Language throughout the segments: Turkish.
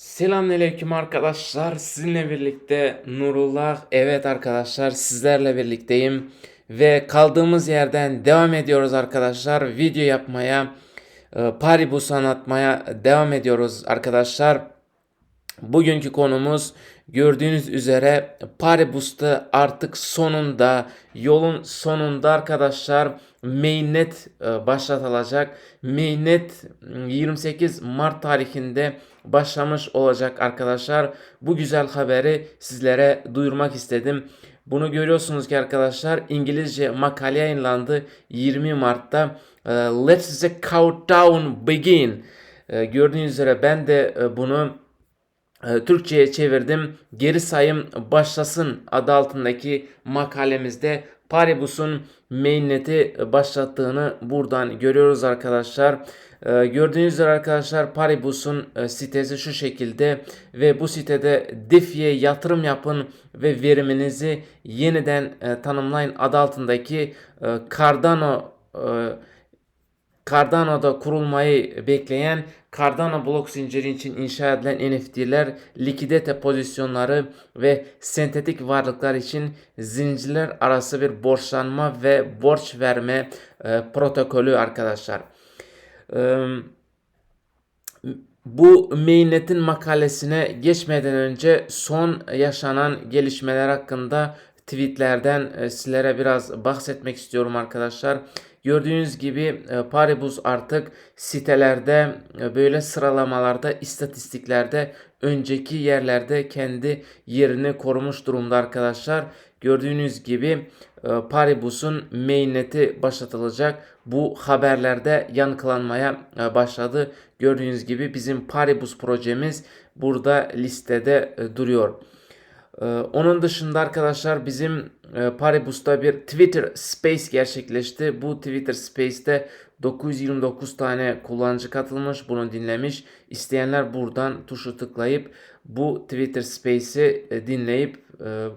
Selamünaleyküm arkadaşlar. Sizinle birlikte Nurullah. Evet arkadaşlar sizlerle birlikteyim. Ve kaldığımız yerden devam ediyoruz arkadaşlar. Video yapmaya, e, Paribus anlatmaya devam ediyoruz arkadaşlar. Bugünkü konumuz gördüğünüz üzere Paribus'ta artık sonunda yolun sonunda arkadaşlar mainnet e, başlatılacak. Mainnet m, 28 Mart tarihinde başlamış olacak arkadaşlar. Bu güzel haberi sizlere duyurmak istedim. Bunu görüyorsunuz ki arkadaşlar İngilizce makale yayınlandı 20 Mart'ta. E, Let's the countdown begin. E, Gördüğünüz üzere ben de e, bunu e, Türkçe'ye çevirdim. Geri sayım başlasın adı altındaki makalemizde Paribus'un mainnet'i başlattığını buradan görüyoruz arkadaşlar. E, Gördüğünüz üzere arkadaşlar Paribus'un e, sitesi şu şekilde ve bu sitede DeFi'ye yatırım yapın ve veriminizi yeniden e, tanımlayın adı altındaki e, Cardano Cardano'da kurulmayı bekleyen Cardano blok zinciri için inşa edilen NFT'ler, likidite pozisyonları ve sentetik varlıklar için zincirler arası bir borçlanma ve borç verme e, protokolü arkadaşlar. Eee bu mainnet'in makalesine geçmeden önce son yaşanan gelişmeler hakkında tweetlerden e, sizlere biraz bahsetmek istiyorum arkadaşlar. Gördüğünüz gibi e, Paribus artık sitelerde e, böyle sıralamalarda istatistiklerde önceki yerlerde kendi yerini korumuş durumda arkadaşlar. Gördüğünüz gibi e, Paribus'un mainnet'i başlatılacak. Bu haberlerde yankılanmaya başladı. Gördüğünüz gibi bizim Paribus projemiz burada listede duruyor. Ee, Onun dışında arkadaşlar bizim e, Paribus'ta bir Twitter Space gerçekleşti. Bu Twitter Space'te 929 tane kullanıcı katılmış, bunu dinlemiş. İsteyenler buradan tuşu tıklayıp bu Twitter Space'i e, dinleyip e,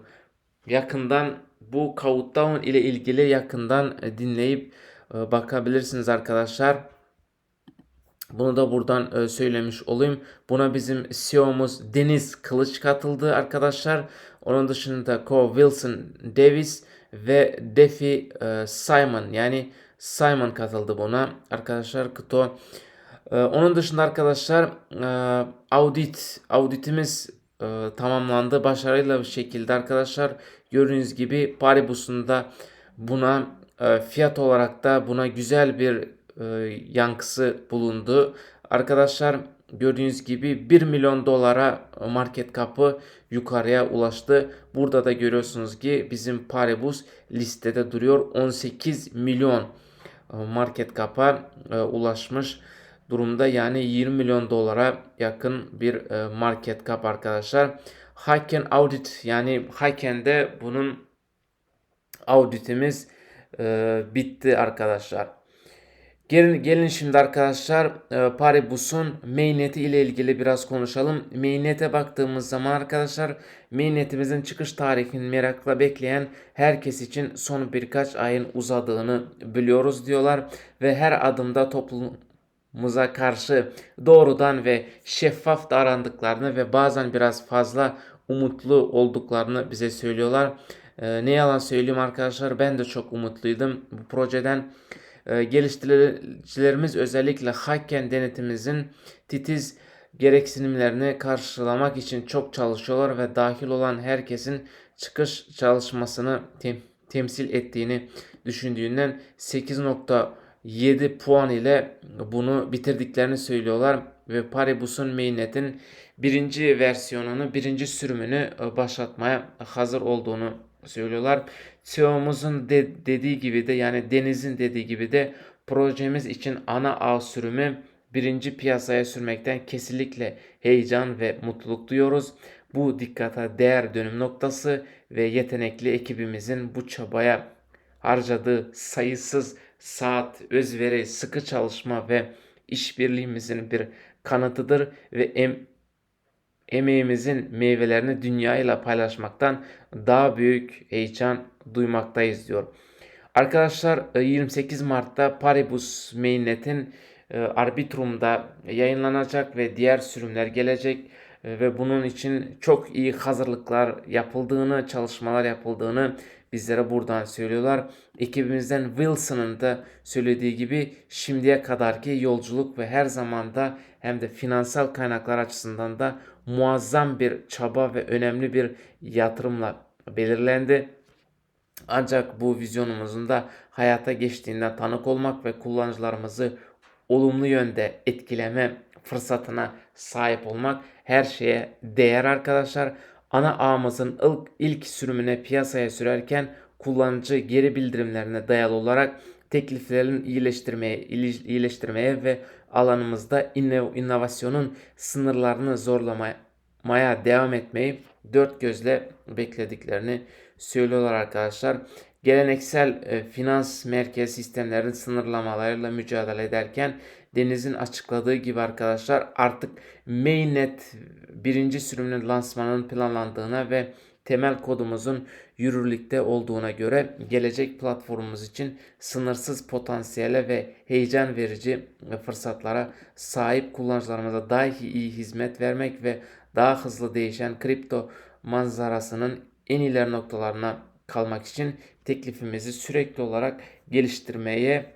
yakından bu countdown ile ilgili yakından dinleyip bakabilirsiniz arkadaşlar. Bunu da buradan e, söylemiş olayım. Buna bizim CEO'muz Deniz Kılıç katıldı arkadaşlar. Onun dışında Co Wilson Davis ve Defi e, Simon yani Simon katıldı buna arkadaşlar Kto. E, onun dışında arkadaşlar audit auditimiz tamamlandı başarıyla bir şekilde arkadaşlar. Gördüğünüz gibi Paribus'un da buna fiyat olarak da buna güzel bir e, yankısı bulundu. Arkadaşlar gördüğünüz gibi 1 milyon dolara market kapı yukarıya ulaştı. Burada da görüyorsunuz ki bizim Paribus listede duruyor. 18 milyon e, market kapa e, ulaşmış durumda. Yani 20 milyon dolara yakın bir e, market cap arkadaşlar. Haken Audit yani Haken'de bunun auditimiz bitti arkadaşlar. Gelin, gelin şimdi arkadaşlar e, Paribus'un mainnet'i ile ilgili biraz konuşalım. Mainnet'e baktığımız zaman arkadaşlar mainnet'imizin çıkış tarihini merakla bekleyen herkes için son birkaç ayın uzadığını biliyoruz diyorlar. Ve her adımda toplumumuza karşı doğrudan ve şeffaf davrandıklarını ve bazen biraz fazla umutlu olduklarını bize söylüyorlar. E, ne yalan söyleyeyim arkadaşlar ben de çok umutluydum bu projeden. E, geliştiricilerimiz özellikle Hacken denetimimizin titiz gereksinimlerini karşılamak için çok çalışıyorlar ve dahil olan herkesin çıkış çalışmasını tem- temsil ettiğini düşündüğünden 8.7 puan ile bunu bitirdiklerini söylüyorlar ve Paribus'un mainnet'in birinci versiyonunu, birinci sürümünü e, başlatmaya hazır olduğunu söylüyorlar. CEO'muzun de, dediği gibi de yani Deniz'in dediği gibi de projemiz için ana ağ sürümü birinci piyasaya sürmekten kesinlikle heyecan ve mutluluk duyuyoruz. Bu dikkate değer dönüm noktası ve yetenekli ekibimizin bu çabaya harcadığı sayısız saat, özveri, sıkı çalışma ve işbirliğimizin bir kanıtıdır ve em emeğimizin meyvelerini dünyayla paylaşmaktan daha büyük heyecan duymaktayız diyor. Arkadaşlar e, 28 Mart'ta Paribus Mainnet'in e, Arbitrum'da yayınlanacak ve diğer sürümler gelecek. E, ve bunun için çok iyi hazırlıklar yapıldığını, çalışmalar yapıldığını bizlere buradan söylüyorlar. Ekibimizden Wilson'ın da söylediği gibi şimdiye kadarki yolculuk ve her zamanda hem de finansal kaynaklar açısından da muazzam bir çaba ve önemli bir yatırımla belirlendi. Ancak bu vizyonumuzun da hayata geçtiğinde tanık olmak ve kullanıcılarımızı olumlu yönde etkileme fırsatına sahip olmak her şeye değer arkadaşlar. Ana ağımızın ilk, ilk sürümüne piyasaya sürerken kullanıcı geri bildirimlerine dayalı olarak tekliflerin iyileştirmeye, iyileştirmeye ve alanımızda inovasyonun sınırlarını zorlamaya devam etmeyi dört gözle beklediklerini söylüyorlar arkadaşlar. Geleneksel e, finans merkez sistemlerin sınırlamalarıyla mücadele ederken Deniz'in açıkladığı gibi arkadaşlar artık Mainnet birinci sürümünün lansmanının planlandığına ve temel kodumuzun yürürlükte olduğuna göre gelecek platformumuz için sınırsız potansiyele ve heyecan verici fırsatlara sahip kullanıcılarımıza daha iyi hizmet vermek ve daha hızlı değişen kripto manzarasının en ileri noktalarına kalmak için teklifimizi sürekli olarak geliştirmeye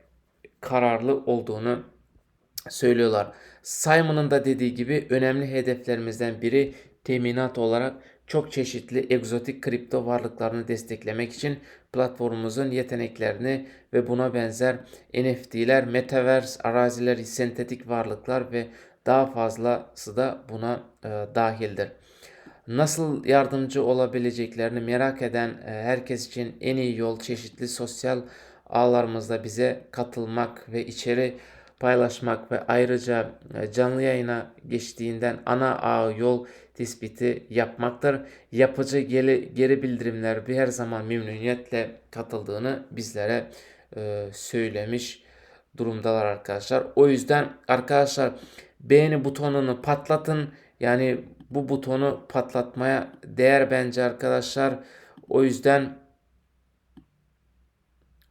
kararlı olduğunu söylüyorlar. Simon'ın da dediği gibi önemli hedeflerimizden biri teminat olarak çok çeşitli egzotik kripto varlıklarını desteklemek için platformumuzun yeteneklerini ve buna benzer NFT'ler, metaverse, araziler, sentetik varlıklar ve daha fazlası da buna e, dahildir. Nasıl yardımcı olabileceklerini merak eden e, herkes için en iyi yol çeşitli sosyal ağlarımızda bize katılmak ve içeri paylaşmak ve ayrıca e, canlı yayına geçtiğinden ana ağ yol tespiti yapmaktır. Yapıcı geri, geri bildirimler bir her zaman memnuniyetle katıldığını bizlere e, söylemiş durumdalar arkadaşlar. O yüzden arkadaşlar beğeni butonunu patlatın. Yani bu butonu patlatmaya değer bence arkadaşlar. O yüzden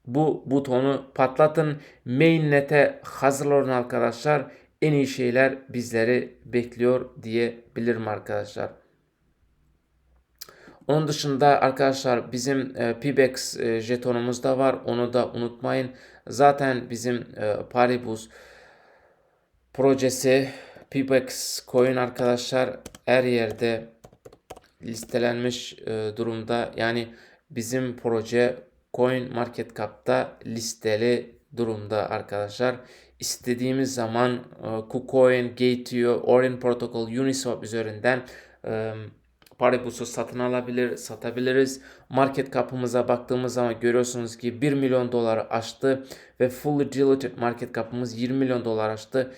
bu butonu patlatın. Mainnet'e hazırlanın arkadaşlar. En iyi şeyler bizleri bekliyor diyebilirim arkadaşlar. Onun dışında arkadaşlar bizim e, Pibex e, jetonumuz da var. Onu da unutmayın. Zaten bizim e, Paribus projesi Pibex coin arkadaşlar her yerde listelenmiş e, durumda. Yani bizim proje Coin Market Cap'ta listeli durumda arkadaşlar. İstediğimiz zaman e, KuCoin, Gate.io, Orion Protocol, Uniswap üzerinden e, Paribus'u satın alabilir, satabiliriz. Market cap'ımıza baktığımız zaman görüyorsunuz ki 1 milyon doları aştı ve fully diluted market cap'ımız 20 milyon dolar aştı.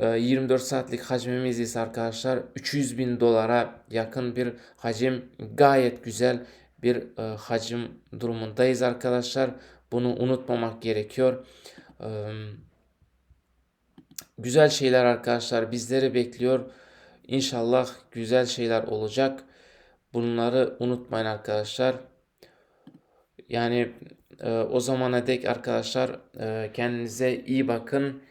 24 saatlik hacmimiz ise arkadaşlar 300 bin dolara yakın bir hacim gayet güzel bir e, hacim durumundayız arkadaşlar. Bunu unutmamak gerekiyor. E, güzel şeyler arkadaşlar bizleri bekliyor. İnşallah güzel şeyler olacak. Bunları unutmayın arkadaşlar. Yani e, o zamana dek arkadaşlar e, kendinize iyi bakın.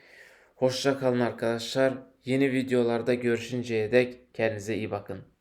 Hoşça kalın arkadaşlar. Yeni videolarda görüşünceye dek kendinize iyi bakın.